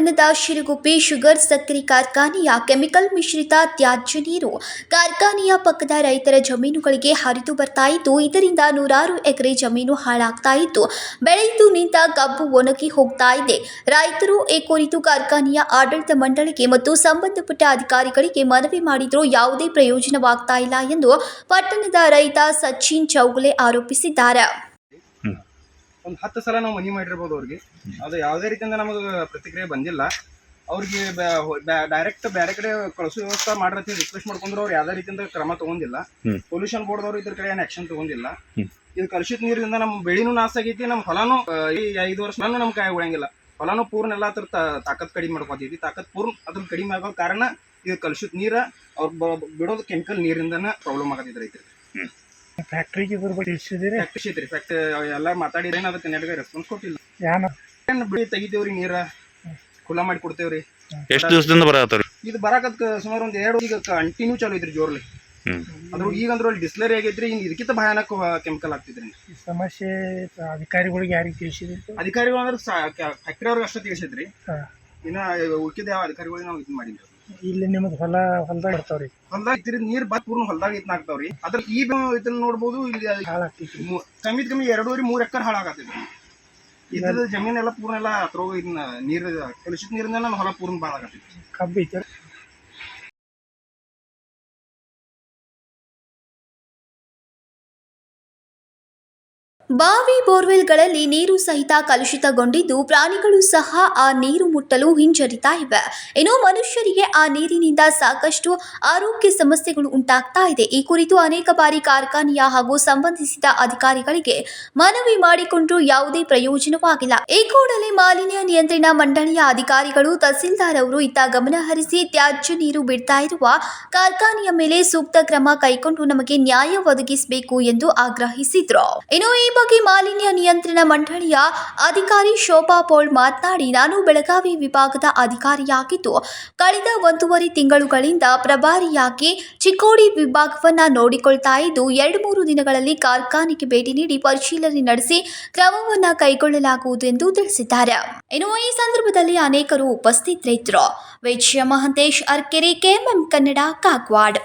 ನಗರದ ಶಿರಗುಪ್ಪಿ, ಶುಗರ್, ಸಕ್ಕರೆ, ಕಾರ್ಖಾನೆಯ ಕೆಮಿಕಲ್ ಮಿಶ್ರಿತ ತ್ಯಾಜ್ಯ ನೀರು. ಕಾರ್ಖಾನೆಯ ಪಕ್ಕದ ರೈತರ ಜಮೀನುಗಳಿಗೆ ಹರಿದು ಬರ್ತಾ ಇದ್ದು, ಇದರಿಂದ ನೂರಾರು ಎಕರೆ ಜಮೀನು ಹಾಳಾಗ್ತಾ ಇದ್ದು, ಬೆಳೆದು ನಿಂತ ಕಬ್ಬು ಒಣಗಿ ಹೋಗ್ತಾ ಇದೆ. ರೈತರು ಈ ಕುರಿತು ಕಾರ್ಖಾನೆಯ ಆಡಳಿತ ಮಂಡಳಿಗೆ ಮತ್ತು ಸಂಬಂಧಪಟ್ಟ ಅಧಿಕಾರಿಗಳಿಗೆ ಮನವಿ ಮಾಡಿದರೂ ಯಾವುದೇ ಪ್ರಯೋಜನವಾಗ್ತಾ ಇಲ್ಲ ಎಂದು ಪಟ್ಟಣದ ರೈತ ಸಚಿನ್ ಚೌಗುಲೆ ಆರೋಪಿಸಿದ್ದಾರೆ. ಒಂದು ಹತ್ತು ಸಲ ನಾವು ಮನಿ ಮಾಡಿರ್ಬೋದು ಅವ್ರಿಗೆ. ಅದು ಯಾವುದೇ ರೀತಿಯಿಂದ ನಮಗೆ ಪ್ರತಿಕ್ರಿಯೆ ಬಂದಿಲ್ಲ. ಅವ್ರಿಗೆ ಡೈರೆಕ್ಟ್ ಬೇರೆ ಕಡೆ ಕಳಿಸೋ ವ್ಯವಸ್ಥೆ ಮಾಡ್ರತಿ ರಿಕ್ವೆಸ್ಟ್ ಮಾಡ್ಕೊಂಡ್ರು ಅವ್ರು ಯಾವುದೇ ರೀತಿಯಿಂದ ಕ್ರಮ ತಗೊಂಡಿಲ್ಲ. ಪೊಲ್ಯೂಷನ್ ಬೋರ್ಡ್ದವ್ರು ಇದ್ರ ಕಡೆ ಏನು ಆಕ್ಷನ್ ತಗೊಂಡಿಲ್ಲ. ಇದು ಕಲುಷಿತ ನೀರಿಂದ ನಮ್ಮ ಬೆಳಿನೂ ನಾಶ ಆಗೈತಿ ನಮ್ಮ ಹೊಲನೂ ಈ ಐದು ವರ್ಷ ನಮ್ಮ ಕಾಯಿ ಉಳಂಗಿಲ್ಲ ಹೊಲನೂ ಪೂರ್ಣ ಎಲ್ಲ ಅದ್ರ ತಾಕತ್ ಕಡಿಮೆ ಮಾಡ್ಕೊತೈತಿ ತಾಕತ್ ಪೂರ್ಣ ಅದ್ರ ಕಡಿಮೆ ಆಗೋ ಕಾರಣ ಇದು ಕಲುಷಿತ ನೀರ ಅವ್ರು ಬಿಡೋದು ಕೆಮಿಕಲ್ ನೀರಿಂದನೇ ಪ್ರಾಬ್ಲಮ್ ಆಗತೈತಿ ರೈತರಿಗೆ. ಫ್ಯಾಕ್ಟ್ರಿಗೆ ಬರ್ಬೇಕು ತಿಳಿಸಿದಿರಿ ಫ್ಯಾಕ್ಟ್ರಿ ಫ್ಯಾಕ್ಟ್ ಫ್ಯಾಕ್ಟ್ರಿ ಎಲ್ಲ ಮಾತಾಡಿದ್ರೆ ಏನು ಅದಕ್ಕೆ ನೆಟ್ಗೆ ರೆಸ್ಪಾನ್ಸ್ ಕೊಟ್ಟಿಲ್ಲ. ಯಾನ ಏನು ಬಿಡಿ ತೆಗಿತೇವ್ರಿ ನೀರ? ಖುಲ್ಲಾ ಮಾಡಿ ಕೊಡ್ತೇವ್ರಿ. ಎಷ್ಟು ದಿವಸದಿಂದ ಬರತ್ತವ್ರಿ ಇದು ಬರಾಕತ್ ಸುಮಾರು ಒಂದು ಎರಡು ಈಗ ಕಂಟಿನ್ಯೂ ಚಾಲು ಐತ್ರಿ ಜೋರ್ಲಿ. ಅದ್ರೂ ಅದ್ರ ಈಗ ಅಂದ್ರಲ್ಲಿ ಡಿಸ್ಲರಿ ಆಗೈತ್ರಿ ಇನ್ ಇದಕ್ಕಿಂತ ಭಯಾನಕ ಕೆಮಿಕಲ್ ಆಗ್ತಿದ್ರಿ ಈ ಸಮಸ್ಯೆ ಅಧಿಕಾರಿಗಳಿಗೆ ಯಾರಿಗೆ ತಿಳಿಸಿದ್ರಿ? ಅಧಿಕಾರಿಗಳು ಅಂದ್ರೆ ಫ್ಯಾಕ್ಟ್ರಿ ಅವ್ರಿಗೆ ಅಷ್ಟೇ ತಿಳಿಸಿದ್ರಿ. ಇನ್ನ ಉಳ್ಕಿದ ಯಾವ ಅಧಿಕಾರಿಗಳಿಗೆ ನಾವು ಇದು ಮಾಡಿದ್ರಿ ಇಲ್ಲಿ ನಿಮ್ಗೆ ಹೊಲ ಹೊಲದಾಗ ಇರ್ತಾವ್ರಿ. ಹೊಲ್ದಾಗ ಇತ್ತಿರಿ ನೀರ್ ಬತ್ ಪೂರ್ಣ ಹೊಲ್ದಾಗ ಇದ್ನ ಆಗ್ತಾವ್ರಿ. ಅದ್ರ ಈ ಇದನ್ನ ನೋಡ್ಬೋದು ಇಲ್ಲಿ ಹಾಳಾಗ್ತೈತಿ ಮು- ಕಮ್ಮಿ ಕಮ್ಮಿ ಎರಡೂವರೆ ಮೂರ್ ಎಕರ್ ಹಾಳಾಗತ್ತೆ ಇದ್ರ ಜಮೀನೆಲ್ಲ ಪೂರ್ಣ ಎಲ್ಲ ಅದ್ರೊಳಗ ಇದನ್ನ ನೀರ್ ಕಲುಷಿತ ನೀರಿಂದ ಹೊಲ ಪೂರ್ಣ ಭಾಳ ಆಗತ್ತೈತಿ ಕಬ್ಬು ಐತೆ. ಬಾವಿ ಬೋರ್ವೆಲ್ಗಳಲ್ಲಿ ನೀರು ಸಹಿತ ಕಲುಷಿತಗೊಂಡಿದ್ದು ಪ್ರಾಣಿಗಳು ಸಹ ಆ ನೀರು ಮುಟ್ಟಲು ಹಿಂಜರಿತಾ ಇವೆ. ಇನ್ನು ಮನುಷ್ಯರಿಗೆ ಆ ನೀರಿನಿಂದ ಸಾಕಷ್ಟು ಆರೋಗ್ಯ ಸಮಸ್ಯೆಗಳು ಉಂಟಾಗ್ತಾ ಇದೆ. ಈ ಕುರಿತು ಅನೇಕ ಬಾರಿ ಕಾರ್ಖಾನೆಯ ಹಾಗೂ ಸಂಬಂಧಿಸಿದ ಅಧಿಕಾರಿಗಳಿಗೆ ಮನವಿ ಮಾಡಿಕೊಂಡು ಯಾವುದೇ ಪ್ರಯೋಜನವಾಗಿಲ್ಲ. ಈ ಕೂಡಲೇ ಮಾಲಿನ್ಯ ನಿಯಂತ್ರಣ ಮಂಡಳಿಯ ಅಧಿಕಾರಿಗಳು ತಹಸೀಲ್ದಾರ್ ಅವರು ಇತ್ತ ಗಮನ ಹರಿಸಿ ತ್ಯಾಜ್ಯ ನೀರು ಬಿಡ್ತಾ ಇರುವ ಕಾರ್ಖಾನೆಯ ಮೇಲೆ ಸೂಕ್ತ ಕ್ರಮ ಕೈಗೊಂಡು ನಮಗೆ ನ್ಯಾಯ ಒದಗಿಸಬೇಕು ಎಂದು ಆಗ್ರಹಿಸಿದ್ರು. ಇನ್ನು ಈ ಬಗ್ಗೆ ಮಾಲಿನ್ಯ ನಿಯಂತ್ರಣ ಮಂಡಳಿಯ ಅಧಿಕಾರಿ ಶೋಭಾ ಪೋಳ್ ಮಾತನಾಡಿ, ನಾನು ಬೆಳಗಾವಿ ವಿಭಾಗದ ಅಧಿಕಾರಿಯಾಗಿದ್ದು, ಕಳೆದ ಒಂದೂವರೆ ತಿಂಗಳುಗಳಿಂದ ಪ್ರಭಾರಿಯಾಗಿ ಚಿಕ್ಕೋಡಿ ವಿಭಾಗವನ್ನು ನೋಡಿಕೊಳ್ತಾ ಇದ್ದು, ಎರಡು ಮೂರು ದಿನಗಳಲ್ಲಿ ಕಾರ್ಖಾನೆಗೆ ಭೇಟಿ ನೀಡಿ ಪರಿಶೀಲನೆ ನಡೆಸಿ ಕ್ರಮವನ್ನು ಕೈಗೊಳ್ಳಲಾಗುವುದು ಎಂದು ತಿಳಿಸಿದ್ದಾರೆ. ಇನ್ನು ಈ ಸಂದರ್ಭದಲ್ಲಿ ಅನೇಕರು ಉಪಸ್ಥಿತರಿದ್ದರು. ವೈದ್ಯ ಮಹಂತೇಶ್ ಅರ್ಕೆರೆ, ಕೆಎಂಎಂ ಕನ್ನಡ ಕಾಗವಾಡ್